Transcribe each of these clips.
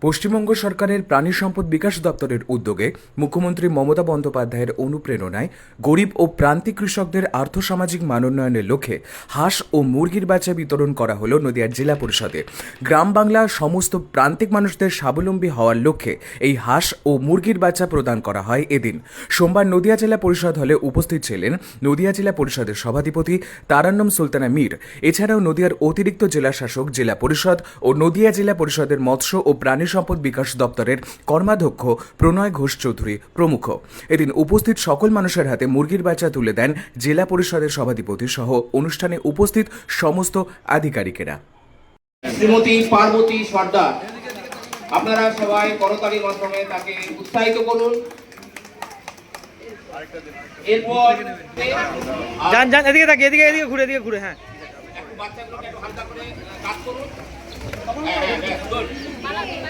পশ্চিমবঙ্গ সরকারের প্রাণী সম্পদ বিকাশ দপ্তরের উদ্যোগে মুখ্যমন্ত্রী মমতা বন্দ্যোপাধ্যায়ের অনুপ্রেরণায় গরিব ও প্রান্তিক কৃষকদের আর্থসামাজিক মানোন্নয়নের লক্ষ্যে হাঁস ও মুরগির বাচ্চা বিতরণ করা হলো নদিয়ার জেলা পরিষদে। গ্রাম বাংলার সমস্ত প্রান্তিক মানুষদের স্বাবলম্বী হওয়ার লক্ষ্যে এই হাঁস ও মুরগির বাচ্চা প্রদান করা হয় এদিন। সোমবার নদিয়া জেলা পরিষদ হলে উপস্থিত ছিলেন নদিয়া জেলা পরিষদের সভাধিপতি তারান্নম সুলতানা মীর। এছাড়াও নদিয়ার অতিরিক্ত জেলা শাসক, জেলা পরিষদ ও নদিয়া জেলা পরিষদের মৎস্য ও প্রাণী সম্পদ বিকাশ দপ্তরের কর্মাধ্যক্ষ প্রণয় ঘোষ চৌধুরী প্রমুখ। এদিন উপস্থিত সকল মানুষের হাতে মুরগির বাচ্চা তুলে দেন জেলা পরিষদের সভাধিপতি সহ অনুষ্ঠানে উপস্থিত সমস্ত আধিকারিকেরা। শ্রীমতী পার্বতী সর্দার আপনারা সবাই করতালির মাধ্যমে তাকে উৎসাহিত করুন। এরপর যান যান এদিকে এদিকে এদিকে ঘুরে এদিকে ঘুরে হ্যাঁ। বাচ্চাগুলোকে একটু হালকা করে কাজ করুন।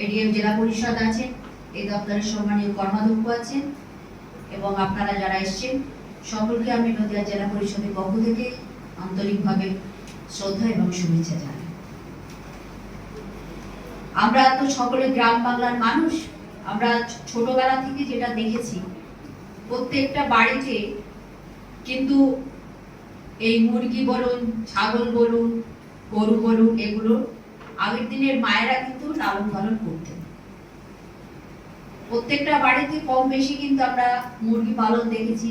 এডিএম জেলা পরিষদ আছেন এই দপ্তরের সম্মানীয় কর্মাধ্যক্ষ আছেন এবং আপনারা যারা এসছেন, সকলকে আমি নদিয়া জেলা পরিষদের পক্ষ থেকে আন্তরিকভাবে শ্রদ্ধা এবং শুভেচ্ছা জানাই। আমরা তো সকলে গ্রাম বাংলার মানুষ, আমরা ছোটবেলা থেকে যেটা দেখেছি, প্রত্যেকটা বাড়িতে কিন্তু এই মুরগি বলুন, ছাগল বলুন, গরু বলুন, এগুলো আগের দিনের মায়েরা কিন্তু লালন পালন করতেন। প্রত্যেকটা বাড়িতে কম বেশি কিন্তু আমরা মুরগি পালন দেখেছি,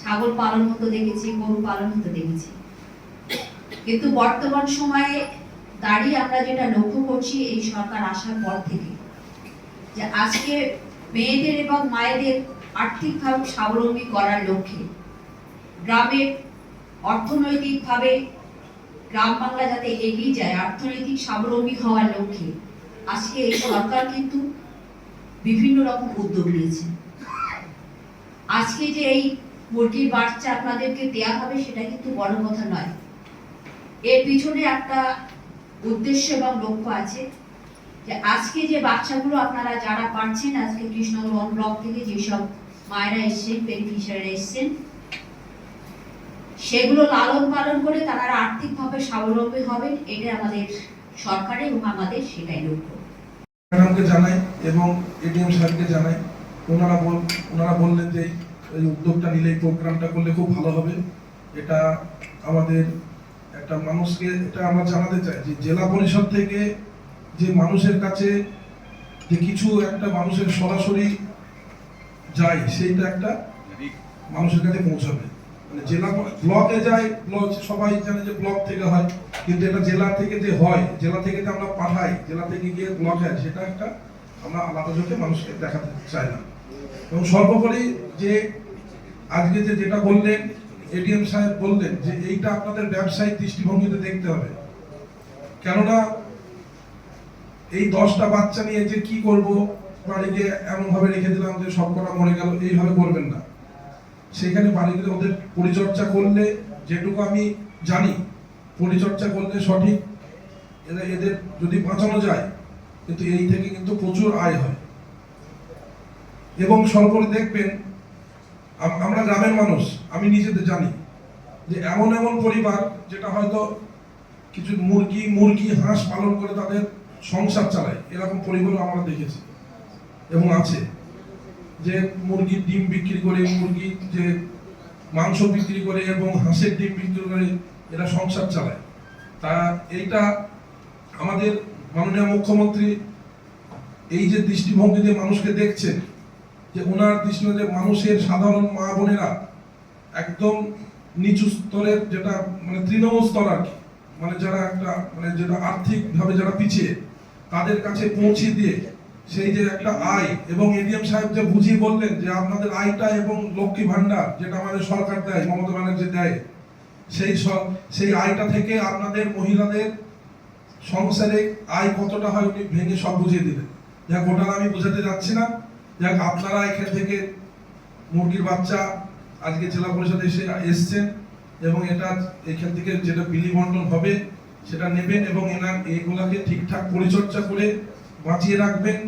ছাগল পালন হতো দেখেছি, গরু পালন হতো দেখেছি। কিন্তু বর্তমান সময়ে দাঁড়িয়ে আমরা যেটা লক্ষ্য করছি, এই সরকার আসার পর থেকে যে আজকে মেয়েদের এবং মায়েদের আর্থিকভাবে স্বাবলম্বী করার লক্ষ্যে গ্রামের অর্থনৈতিকভাবে গ্রাম বাংলা যাতে এগিয়ে যায় অর্থনৈতিক স্বাবলম্বী হওয়ার লক্ষ্যে। আজকে এই সরকার কিন্তু বিভিন্ন রকম উদ্যোগ নিয়েছে। আজকে যে এই মুরগির বাচ্চা আপনাদেরকে দেয়া হবে, সেটা কিন্তু বড় কথা নয়। এর পিছনে একটা উদ্দেশ্য এবং লক্ষ্য আছে যে আজকে যে বাচ্চাগুলো আপনারা যারা পাচ্ছেন আজকে কৃষ্ণগঞ্জ ব্লক থেকে যেসব মায়েরা এসছেন বেনিফিশিয়ারি এসছেন সেগুলো লালন পালন করে তারা আর্থিকভাবে স্বাবলম্বী হবেন এটা আমাদের সরকারের এবং আমাদের সেটাই লক্ষ্য। ম্যাডামকে জানাই এবং এডিএম সাহেবকে জানাই, ওনারা বল, ওনারা বললেন যে এই উদ্যোগটা নিলে, এই প্রোগ্রামটা করলে খুব ভালো হবে। এটা আমাদের একটা মানুষকে, এটা আমরা জানাতে চাই যে জেলা পরিষদ থেকে যে মানুষের কাছে যে কিছু একটা মানুষের সরাসরি যায়, সেইটা একটা মানুষের কাছে পৌঁছাবে। মানে জেলা ব্লকে যায় ব্লক সবাই জানে যে ব্লক থেকে হয়, কিন্তু এটা জেলা থেকে যে হয়, জেলা থেকে যে আমরা পাঠাই, জেলা থেকে গিয়ে ব্লক সেটা একটা আমরা আলাদা চোখে মানুষকে দেখাতে চাই না। এবং সর্বোপরি যে আজকে যে যেটা বললেন, এডিএম সাহেব বললেন যে এইটা আপনাদের ব্যবসায়িক দৃষ্টিভঙ্গিতে দেখতে হবে। কেননা এই দশটা বাচ্চা নিয়ে যে কি করব বাড়িতে এমন ভাবে রেখে দিলাম যে সব কটা মরে গেল, এইভাবে করবেন না। সেখানে বাড়িতে ওদের পরিচর্যা করলে যেটুকু আমি জানি, পরিচর্যা করলে সঠিক। এদের এদের যদি বাঁচানো যায়, কিন্তু এই থেকে কিন্তু প্রচুর আয় হয়। এবং সর্বোপরি দেখবেন আমরা গ্রামের মানুষ, আমি নিজেদের জানি, যে এমন এমন পরিবার যেটা হয়তো কিছু মুরগি মুরগি, হাঁস পালন করে তাদের সংসার চালায়, এরকম পরিবারও আমরা দেখেছি এবং আছে। যে মুরগির ডিম বিক্রি করে, মুরগি যে মাংস বিক্রি করে এবং হাঁসের ডিম বিক্রি করে এরা সংসার চালায়। তা এইটা আমাদের মাননীয় মুখ্যমন্ত্রী এই যে দৃষ্টিভঙ্গি মানুষকে দেখছেন যে ওনার দৃষ্টিতে মানুষের সাধারণ মা বোনেরা একদম নিচু স্তরের যেটা মানে তৃণমূল স্তর আর কি মানে যারা একটা মানে যেটা আর্থিকভাবে যারা পিছিয়ে, তাদের কাছে পৌঁছে দিয়ে সেই যে একটা আয়, এবং এডিএম সাহেব যে বুঝিয়ে বললেন যে আপনাদের আয়টা এবং লক্ষ্মী ভান্ডার যেটা আমাদের সরকার দেয়, মমতা ব্যানার্জি দেয়, সেই সেই আয়টা থেকে আপনাদের মহিলাদের সংসারে আয় কতটা হয় উনি ভেঙে সব বুঝিয়ে দিলেন। যাক, ওটা আমি বোঝাতে যাচ্ছি না। যাক, আপনারা এখান থেকে মুরগির বাচ্চা আজকে জেলা পরিষদে এসে এসছেন এবং এটা এখান থেকে যেটা বিলি বন্টন হবে সেটা নেবেন এবং এনার এইগুলাকে ঠিকঠাক পরিচর্যা করে বাঁচিয়ে রাখবেন।